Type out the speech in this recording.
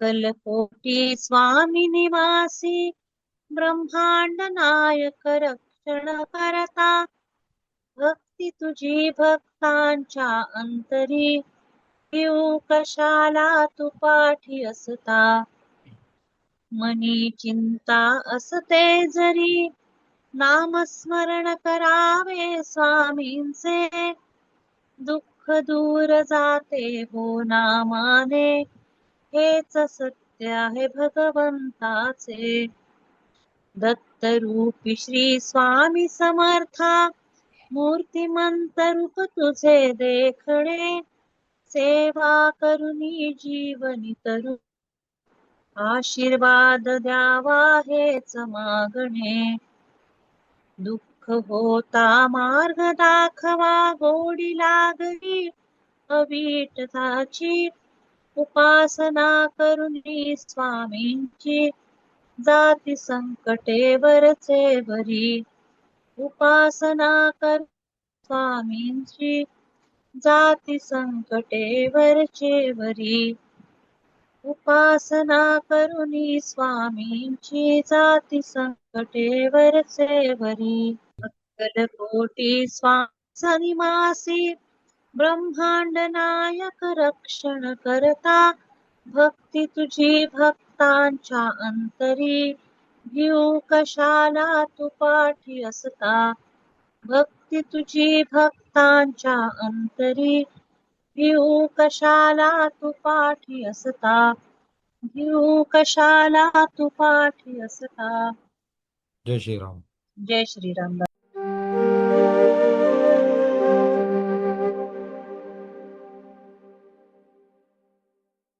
अक्कलकोटी स्वामी निवासी ब्रह्मांड नायक रक्षण करता. भक्ती तुझी भक्तांच्या अंतरी येऊ कशाला तू पाठी असता? मनी चिंता असते जरी नामस्मरण करावे स्वामींचे. दुःख दूर जाते हो नामाने हेच सत्य आहे भगवंताचे. दत्तरूपी श्री स्वामी समर्था मूर्तिमंत रूप तुझे देखणे. सेवा करुणी जीवनी तरु आशीर्वाद द्यावा हेच मागणे. दुःख होता मार्ग दाखवा गोडी लागली अविटताची उपासना करुणी स्वामींची. जाती संकटे वरचे बरी उपासना कर स्वामींची. जाती संकटे वरचे वरी. उपासना करुनी स्वामींची. जाती संकटे वरचे वरी. अक्कलकोटी स्वामी सनिमासी ब्रह्मांड नायक रक्षण करता भक्ती तुझी भक्तांच्या अंतरी घेऊ कशाला तू पाठी असता? भक्ती तुझी भक्तांच्या अंतरी घेऊ कशाला तू पाठी असता? घेऊ कशाला तू पाठी असता? जय श्रीराम. जय श्रीराम.